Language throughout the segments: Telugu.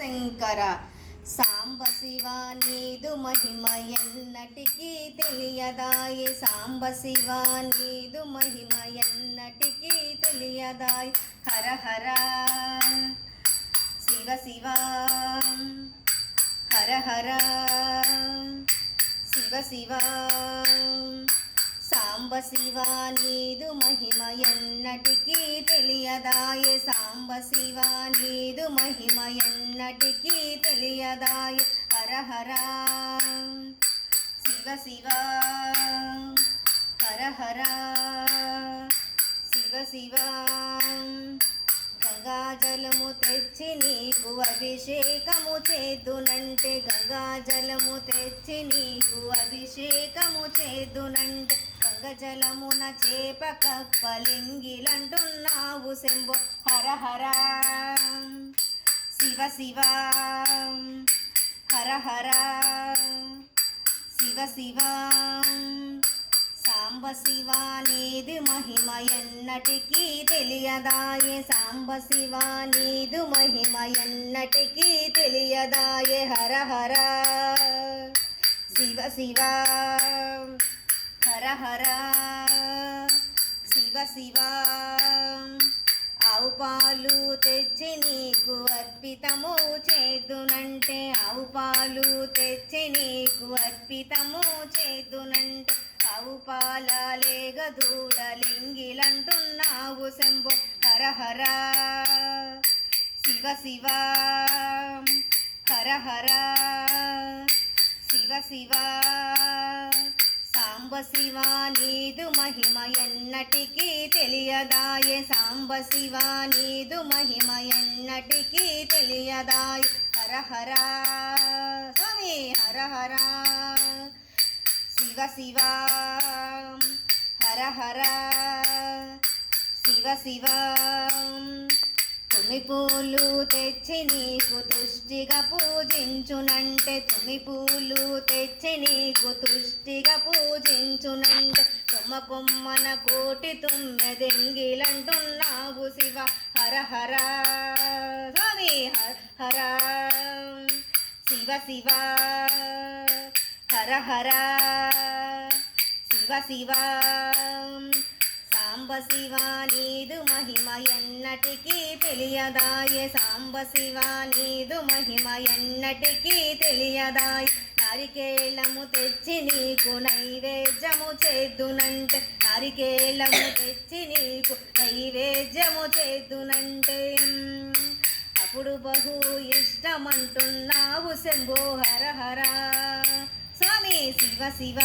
శంకర సాంబ శివ నీదు మహిమ ఎన్నటికీ తెలియదాయి. సాంబ శివ నీదు మహిమ ఎన్నటికీ తెలియదాయి. హర హర శివ శివ హర హర శివ శివ సాంబ శివ నీదు మహిమ ఎన్నటికీ తెలియదాయ. సాంబ శివ నీదు మహిమ ఎన్నటికీ తెలియదాయ హర శివ శివ హర శివ శివ గంగాజలము తెచ్చి నీకు అభిషేకము చేదునంటే గంగాజలము తెచ్చి నీకు అభిషేకము చేదునంటే గగజలమున చేప కప్పలింగిలంటున్నావు శంభో. హర హర. శివ శివ. హర హర. శివ శివ. సాంబ శివ మహిమ ఎన్నటికీ తెలియదాయే. సాంబ శివ మహిమ ఎన్నటికీ తెలియదాయే. హర హర. శివ శివ. హర హర. శివ శివ. ఆవు పాలు తెచ్చి నీకు అర్పితము చేదునంటే ఆవు పాలు తెచ్చి నీకు అర్పితము చేదునంటే ఆవు పాలలేగ దూడలింగిలంటున్నావు శంభో. హర హర. శివ శివ. హర హర. శివ శివ. సాంబ శివ నీదు మహిమ ఎన్నటికీ తెలియదాయే. సాంబ శివ నీదు మహిమ ఎన్నటికీ తెలియదాయ. హర హర స్వామి హర హర శివ శివ హర హర శివ శివ. తుమి పూలు తెచ్చి నీకు తుష్టిగా పూజించునంటే తుమి పూలు తెచ్చి నీకు తుష్టిగా పూజించునంటే తుమ్మ కొమ్మన కోటి తుమ్మెదెంగిలంటున్నావు శివ. హర హర స్వామి హర హర. శివ శివ హర హర. శివ శివ. శివా నీదు మహిమ ఎన్నటికీ తెలియదాయ. సాంబశివ నీదు మహిమ ఎన్నటికీ తెలియదాయ. నారికేళము తెచ్చి నీకు నైవేద్యము చేద్దునంటే. నారికేళము తెచ్చి నీకు నైవేద్యము చేద్దునంటే. అప్పుడు బహు ఇష్టమంటున్నావు శంభో హర హర. స్వామి శివ శివ.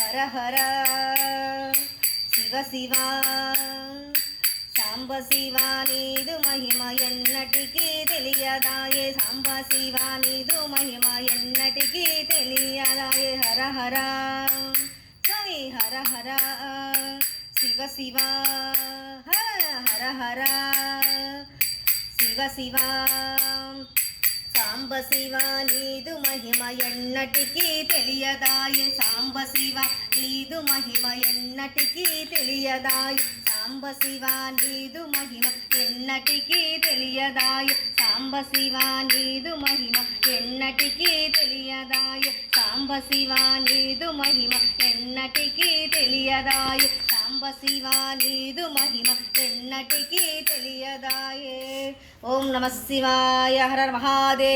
హర హర. శివ శివ నీదు మహిమ ఎన్నటికీ తెలియదాయే సాంబ శివ నీదు మహిమ ఎన్నటికీ తెలియదాయే హర హర సవి హర హర శివ శివ హర హర హర శివ శివ. సాంబ శివ నీదు మహిమ ఎన్నటికీ తెలియదాయ. సాంబ శివ నీదు మహిమ ఎన్నటికీ తెలియదాయ. సాంబ శివ నీదు మహిమ ఎన్నటికీ తెలియదాయ. సాంబ శివ నీదు మహిమ ఎన్నటికీ తెలియదాయ. సాంబ శివ నీదు మహిమ ఎన్నటికీ తెలియదాయ. సాంబ శివ నీదు మహిమ ఎన్నటికీ తెలియదాయే. ఓం నమ శివాయ హర మహాదేవ్.